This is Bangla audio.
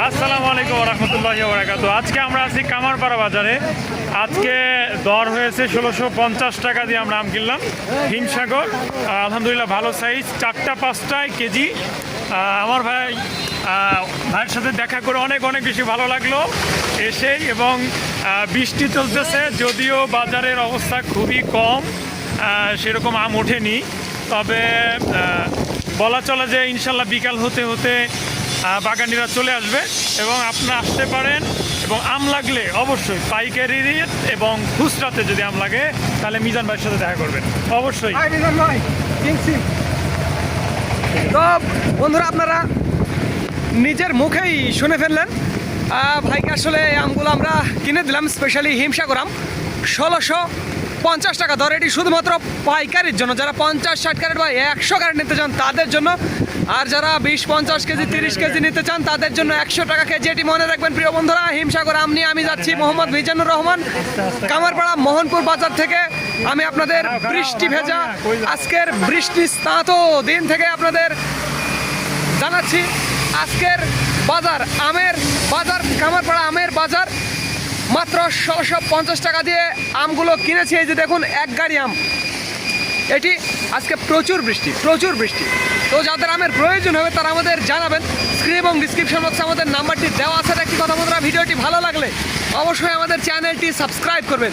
আসসালামু আলাইকুম রহমতুল্লাহ বরাকাতু আজকে আমরা আছি কামারপাড়া বাজারে। আজকে দর হয়েছে ষোলোশো পঞ্চাশ টাকা দিয়ে আমরা আম কিনলাম। হিমসাগর, আলহামদুলিল্লাহ ভালো সাইজ চারটা পাঁচটায় কেজি। আমার ভাই ভাইয়ের সাথে দেখা করে অনেক অনেক বেশি ভালো লাগল এসেই এবং বৃষ্টি চলতেছে যদিও বাজারের অবস্থা খুবই কম সেরকম আম ওঠেনি। তবে বলা চলে যে ইনশাল্লাহ বিকাল হতে হতে বাগানিরা চলে আসবে এবং আপনারা আসতে পারেন এবং আম লাগলে অবশ্যই পাইকারি রেট এবং খুচরাতে যদি আম লাগে, তাহলে মিজান ভাইয়ের সাথে দেখা করবেন। অবশ্যই। তো বন্ধুরা, আপনারা নিজের মুখেই শুনে ফেললেন। ভাইকে আসলে আমগুলো আমরা কিনে দিলাম স্পেশালি হিমসাগর আম। ষোলোশো পঞ্চাশ টাকা দর। এটি শুধুমাত্র পাইকারির জন্য। যারা পঞ্চাশ, ষাট ক্যারেট বা একশো ক্যারেট নিতে চান, তাদের জন্য। আর যারা বিশ, পঞ্চাশ কেজি, তিরিশ কেজি নিতে চান, তাদের জন্য একশো টাকা কেজি। এটি মনে রাখবেন, প্রিয় বন্ধুরা, হিমসাগর আম নিয়ে আমি যাচ্ছি মোহাম্মদ মিজানুর রহমান, কামারপাড়া, মোহনপুর বাজার থেকে। আমি আপনাদের বৃষ্টি ভেজা, আজকের বৃষ্টি স্নাত দিন থেকে আপনাদের জানাচ্ছি, আজকের বাজার, আমের বাজার, কামারপাড়া আমের বাজার। মাত্র ছশো পঞ্চাশ টাকা দিয়ে আমগুলো কিনেছি। এই যে দেখুন, এক গাড়ি আম। এটি আজকে প্রচুর বৃষ্টি প্রচুর বৃষ্টি। তো যাদের আমের প্রয়োজন হবে, তারা আমাদের জানাবেন। স্ক্রিন এবং ডিসক্রিপশন বক্সে আমাদের নাম্বারটি দেওয়া আছে। একটি কথা বন্ধুরা, ভিডিওটি ভালো লাগলে অবশ্যই আমাদের চ্যানেলটি সাবস্ক্রাইব করবেন।